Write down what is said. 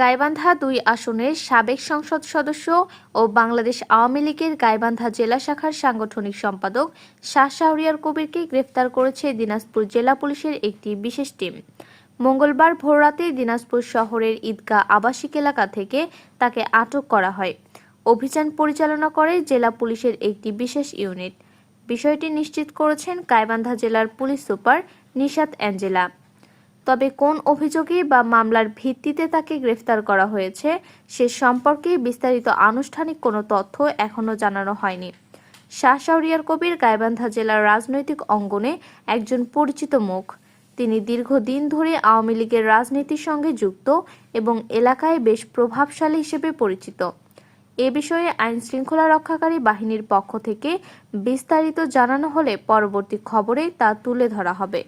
গাইবান্ধা দুই আসনের সাবেক সংসদ সদস্য ও বাংলাদেশ আওয়ামী লীগের গাইবান্ধা জেলা শাখার সাংগঠনিক সম্পাদক শাহ শাহরিয়ার কবিরকে গ্রেফতার করেছে দিনাজপুর জেলা পুলিশের একটি বিশেষ টিম। মঙ্গলবার ভোররাতে দিনাজপুর শহরের ঈদগাহ আবাসিক এলাকা থেকে তাকে আটক করা হয়। অভিযান পরিচালনা করে জেলা পুলিশের একটি বিশেষ ইউনিট। বিষয়টি নিশ্চিত করেছেন গাইবান্ধা জেলার পুলিশ সুপার নিশাত অ্যাঞ্জেলা। তবে কোন অভিযোগে বা মামলার ভিত্তিতে তাকে গ্রেফতার করা হয়েছে, সে সম্পর্কে বিস্তারিত আনুষ্ঠানিক কোনো তথ্য এখনও জানানো হয়নি। শাহ শাহরিয়ার কবির গাইবান্ধা জেলার রাজনৈতিক অঙ্গনে একজন পরিচিত মুখ। তিনি দীর্ঘদিন ধরে আওয়ামী লীগের রাজনীতির সঙ্গে যুক্ত এবং এলাকায় বেশ প্রভাবশালী হিসেবে পরিচিত। এ বিষয়ে আইন শৃঙ্খলা রক্ষাকারী বাহিনীর পক্ষ থেকে বিস্তারিত জানানো হলে পরবর্তী খবরে তা তুলে ধরা হবে।